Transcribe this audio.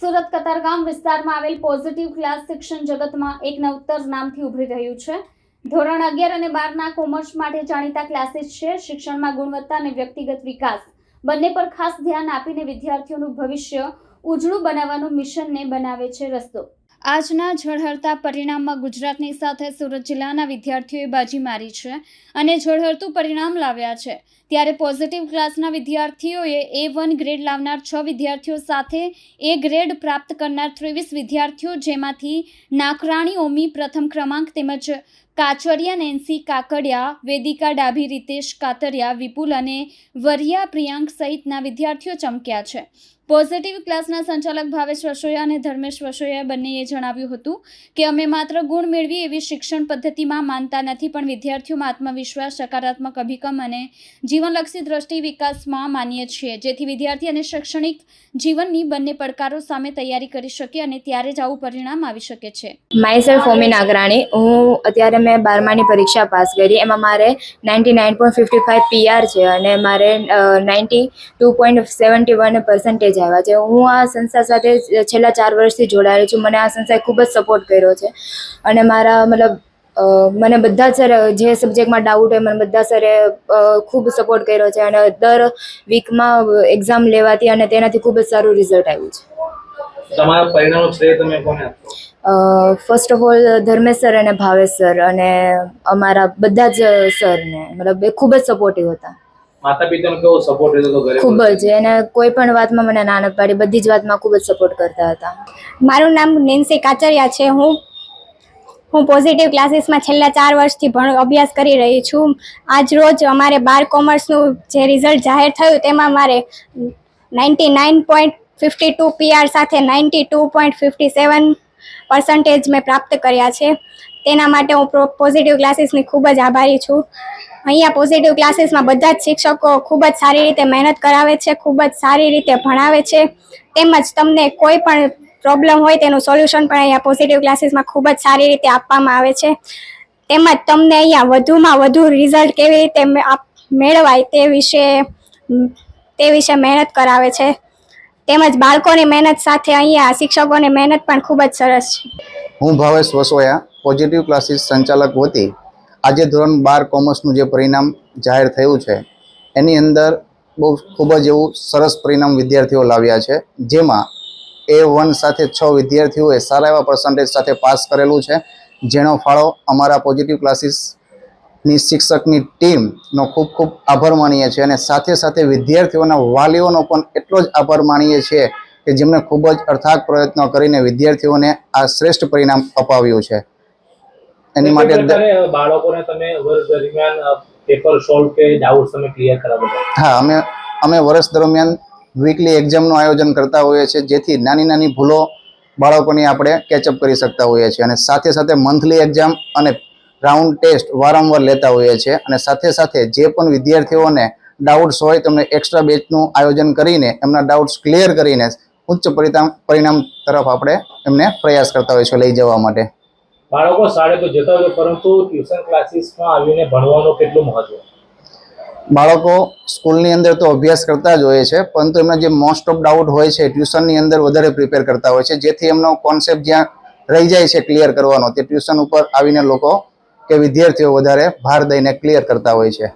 સુરત કતારગામ વિસ્તારમાં આવેલ positive class શિક્ષણ જગતમાં એક નવતર નામથી ઉભરી રહ્યું છે. ધોરણ અગિયાર અને બારના કોમર્સ માટે જાણીતા ક્લાસીસ છે. શિક્ષણમાં ગુણવત્તા અને વ્યક્તિગત વિકાસ બંને પર ખાસ ધ્યાન આપીને વિદ્યાર્થીઓનું ભવિષ્ય ઉજળું બનાવવાનું મિશનને બનાવે છે રસ્તો. આજના ઝળહળતા પરિણામમાં ગુજરાતની સાથે સુરત જિલ્લાના વિદ્યાર્થીઓએ બાજી મારી છે અને ઝળહળતું પરિણામ લાવ્યા છે. ત્યારે પોઝિટિવ ક્લાસના વિદ્યાર્થીઓએ એ વન ગ્રેડ લાવનાર છ વિદ્યાર્થીઓ સાથે એ ગ્રેડ પ્રાપ્ત કરનાર ત્રેવીસ વિદ્યાર્થીઓ જેમાંથી નાકરાણી ઓમી પ્રથમ ક્રમાંક તેમજ કાચરિયા નેન્સી કાકડિયા, વેદિકા ડાભી, રીતેશ કાતરિયા, વિપુલ અને વરિયા પ્રિયાંક સહિતના વિદ્યાર્થીઓ ચમક્યા છે. પોઝિટિવ ક્લાસના સંચાલક ભાવેશ વસોયા અને ધર્મેશ વસોયા બંનેએ જણાવ્યું હતું કે, અમે માત્ર ગુણ મેળવી એવી શિક્ષણ પદ્ધતિમાં માનતા નથી, પણ વિદ્યાર્થીઓમાં આત્મવિશ્વાસ, સકારાત્મક અભિગમ અને જીવનલક્ષી દ્રષ્ટિ વિકાસમાં માનીએ છીએ. જેથી વિદ્યાર્થી અને શૈક્ષણિક જીવનની બંને પડકારો સામે તૈયારી કરી શકે અને ત્યારે જ આવું પરિણામ આવી શકે છે. માય સેલ્ફ ઓમી નાગરાણી હું અત્યારે મેં બારમાની પરીક્ષા પાસ કરી. એમાં મારે ninety nine point fifty five PR છે અને મારે ninety two point seventy one percentage આવ્યા છે. હું આ સંસ્થા સાથે છેલ્લા ચાર વર્ષથી જોડાયેલી છું. મને આ સંસ્થાએ ખૂબ જ સપોર્ટ કર્યો છે. અને મારા, મતલબ મને બધા સર, જે સબ્જેક્ટમાં ડાઉટ હોય, મને બધા સરે ખૂબ સપોર્ટ કર્યો છે. અને દર વીકમાં એક્ઝામ લેવાતી અને તેનાથી ખૂબ જ સારું રિઝલ્ટ આવ્યું છે. તમારા પરિણામનો શ્રેય તમે કોને આપશો? First of all Dharmesh sir અને ભાવેશ સર અને અમારા બધા જ સરને મતલબ એ ખૂબ જ સપોર્ટિવ હતા. માતા પિતાનો કેવો સપોર્ટ રહેતો હતો ઘરે ખૂબ જ એને કોઈ પણ વાતમાં મને ના પાડી બધી જ વાતમાં ખૂબ જ સપોર્ટ કરતા હતા. મારું નામ નેન્સી કાચરિયા છે હું હું પોઝિટિવ ક્લાસીસમાં છેલ્લા ચાર વર્ષથી ભણ અભ્યાસ કરી રહી છું. આજ રોજ અમારે બાર કોમર્સનું જે રિઝલ્ટ જાહેર થયું તેમાં મારે ninety nine point fifty two PR સાથે ninety two point fifty seven percentage મેં પ્રાપ્ત કર્યા છે. તેના માટે હું પોઝિટિવ ક્લાસીસની ખૂબ જ આભારી છું. અહીંયા પોઝિટિવ ક્લાસીસમાં બધા જ શિક્ષકો ખૂબ જ સારી રીતે મહેનત કરાવે છે, ખૂબ જ સારી રીતે ભણાવે છે. તેમજ તમને કોઈ પણ પ્રોબ્લેમ હોય તેનું સોલ્યુશન પણ અહીંયા પોઝિટિવ ક્લાસીસમાં ખૂબ જ સારી રીતે આપવામાં આવે છે. તેમજ તમને અહીંયા વધુમાં વધુ રિઝલ્ટ કેવી રીતે મેળવાય તે વિશે તે વિશે મહેનત કરાવે છે. તેમજ બાળકોની મહેનત સાથે અહીંયા શિક્ષકોની મહેનત પણ ખૂબ જ સરસ છે. હું ભાવેશ વસોયા પોઝિટિવ ક્લાસીસ સંચાલક વતી આજે ધોરણ બાર કોમર્સનું જે પરિણામ જાહેર થયું છે, એની અંદર બહુ ખૂબ જ એવું સરસ પરિણામ વિદ્યાર્થીઓ લાવ્યા છે, જેમાં એ વન સાથે છ વિદ્યાર્થીઓએ સારા એવા પર્સન્ટેજ સાથે પાસ કરેલું છે, જેનો ફાળો અમારા પોઝિટિવ ક્લાસીસની શિક્ષકની ટીમનો ખૂબ ખૂબ આભાર માનીએ છીએ અને સાથે સાથે વિદ્યાર્થીઓના વાલીઓનો પણ એટલો જ આભાર માનીએ છીએ કે જેમણે ખૂબ જ અર્થાક પ્રયત્નો કરીને વિદ્યાર્થીઓને આ શ્રેષ્ઠ પરિણામ અપાવ્યું છે. એની માટે બાળકોને તમે વર્ષ દરમિયાન પેપર સોલ્વ કે ડાઉટ તમે ક્લિયર કરાવો હા અમે અમે વર્ષ દરમિયાન વીકલી એક્ઝામનું આયોજન કરતા હોઈએ છીએ જેથી નાની નાની ભૂલો બાળકોની આપણે કેચઅપ કરી શકતા હોઈએ છીએ. અને સાથે સાથે મંથલી એક્ઝામ અને રાઉન્ડ ટેસ્ટ વારંવાર લેતા હોઈએ છીએ અને સાથે સાથે જે પણ વિદ્યાર્થીઓને ડાઉટ્સ હોય તેમને એક્સ્ટ્રા બેચનું આયોજન કરીને એમના ડાઉટ્સ ક્લિયર કરીને ઉચ્ચ પરિણામ પરિણામ તરફ આપણે એમને પ્રયાસ કરતા હોઈએ છીએ લઈ જવા માટે. બાળકો શાળે તો જતા હોય પરંતુ ટ્યુશન ક્લાસીસમાં આવીને ભણવાનું કેટલું મહત્વ બાળકો સ્કૂલની અંદર તો અભ્યાસ કરતા જ હોય છે પરંતુ એમના જે મોસ્ટ ઓફ ડાઉટ હોય છે ટ્યુશનની અંદર વધારે પ્રિપેર કરતા હોય છે જેથી એમનો કોન્સેપ્ટ જ્યાં રહી જાય છે ક્લિયર કરવાનો તે ટ્યુશન ઉપર આવીને લોકો કે વિદ્યાર્થીઓ વધારે ભાર દઈને ક્લિયર કરતા હોય છે.